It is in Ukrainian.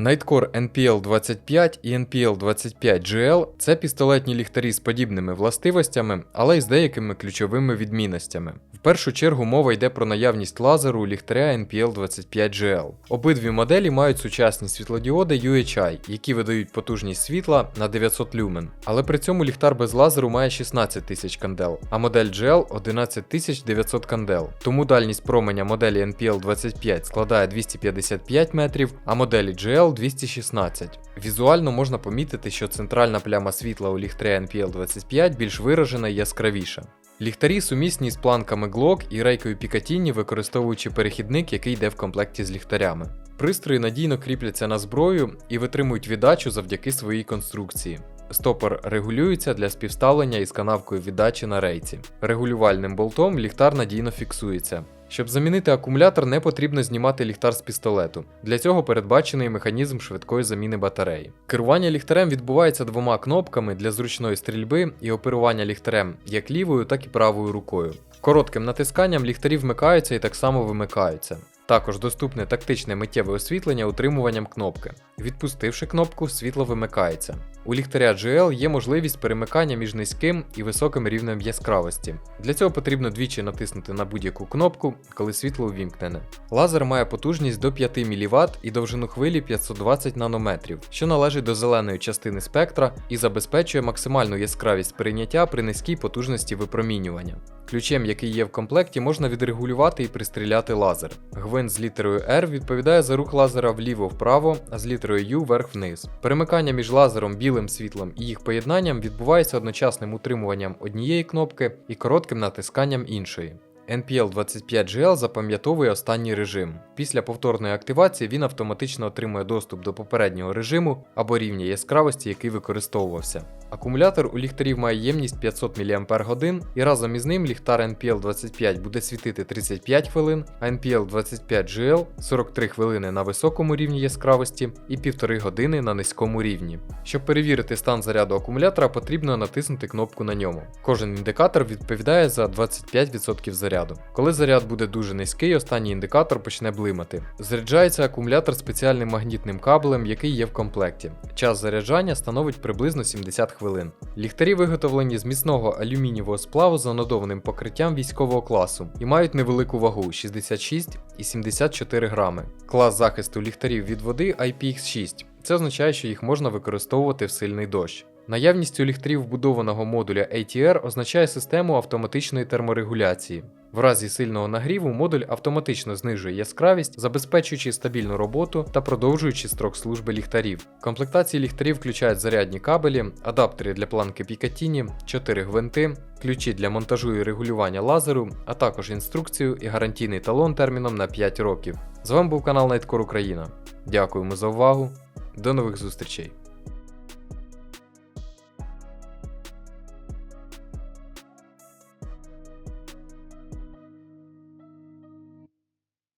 Nightcore NPL25 і NPL25GL це пістолетні ліхтарі з подібними властивостями, але й з деякими ключовими відмінностями. В першу чергу мова йде про наявність лазеру ліхтаря NPL25GL. Обидві моделі мають сучасні світлодіоди UHI, які видають потужність світла на 900 люмен. Але при цьому ліхтар без лазеру має 16 тисяч кандел, а модель GL 11900 кандел. Тому дальність променя моделі NPL25 складає 255 метрів, а моделі GL 216. Візуально можна помітити, що центральна пляма світла у ліхтарі NPL25 більш виражена і яскравіша. Ліхтарі сумісні з планками Glock і рейкою Picatinny, використовуючи перехідник, який йде в комплекті з ліхтарями. Пристрої надійно кріпляться на зброю і витримують віддачу завдяки своїй конструкції. Стопор регулюється для співставлення із канавкою віддачі на рейці. Регулювальним болтом ліхтар надійно фіксується. Щоб замінити акумулятор, не потрібно знімати ліхтар з пістолету. Для цього передбачений механізм швидкої заміни батареї. Керування ліхтарем відбувається двома кнопками для зручної стрільби і оперування ліхтарем як лівою, так і правою рукою. Коротким натисканням ліхтарі вмикаються і так само вимикаються. Також доступне тактичне миттєве освітлення утримуванням кнопки. Відпустивши кнопку, світло вимикається. У ліхтаря GL є можливість перемикання між низьким і високим рівнем яскравості. Для цього потрібно двічі натиснути на будь-яку кнопку, коли світло увімкнене. Лазер має потужність до 5 мВт і довжину хвилі 520 нанометрів, що належить до зеленої частини спектра і забезпечує максимальну яскравість прийняття при низькій потужності випромінювання. Ключем, який є в комплекті, можна відрегулювати і пристріляти лазер. Гвинт з літерою R відповідає за рух лазера вліво-вправо, а з літерою U вверх-вниз. Перемикання між лазером, білим світлом і їх поєднанням відбувається одночасним утримуванням однієї кнопки і коротким натисканням іншої. NPL25GL запам'ятовує останній режим. Після повторної активації він автоматично отримує доступ до попереднього режиму або рівня яскравості, який використовувався. Акумулятор у ліхтарів має ємність 500 мАч, і разом із ним ліхтар NPL25 буде світити 35 хвилин, а NPL25GL 43 хвилини на високому рівні яскравості і 1,5 години на низькому рівні. Щоб перевірити стан заряду акумулятора, потрібно натиснути кнопку на ньому. Кожен індикатор відповідає за 25% заряду. Коли заряд буде дуже низький, останній індикатор почне блимати. Заряджається акумулятор спеціальним магнітним кабелем, який є в комплекті. Час заряджання становить приблизно 70 хвилин. Ліхтарі виготовлені з міцного алюмінієвого сплаву з анодованим покриттям військового класу і мають невелику вагу 66 і 74 грами. Клас захисту ліхтарів від води IPX6. Це означає, що їх можна використовувати в сильний дощ. Наявність у ліхтарів вбудованого модуля ATR означає систему автоматичної терморегуляції. В разі сильного нагріву модуль автоматично знижує яскравість, забезпечуючи стабільну роботу та продовжуючи строк служби ліхтарів. Комплектації ліхтарів включають зарядні кабелі, адаптери для планки Picatinny, 4 гвинти, ключі для монтажу і регулювання лазеру, а також інструкцію і гарантійний талон терміном на 5 років. З вами був канал Nightcore Україна. Дякуємо за увагу. До нових зустрічей!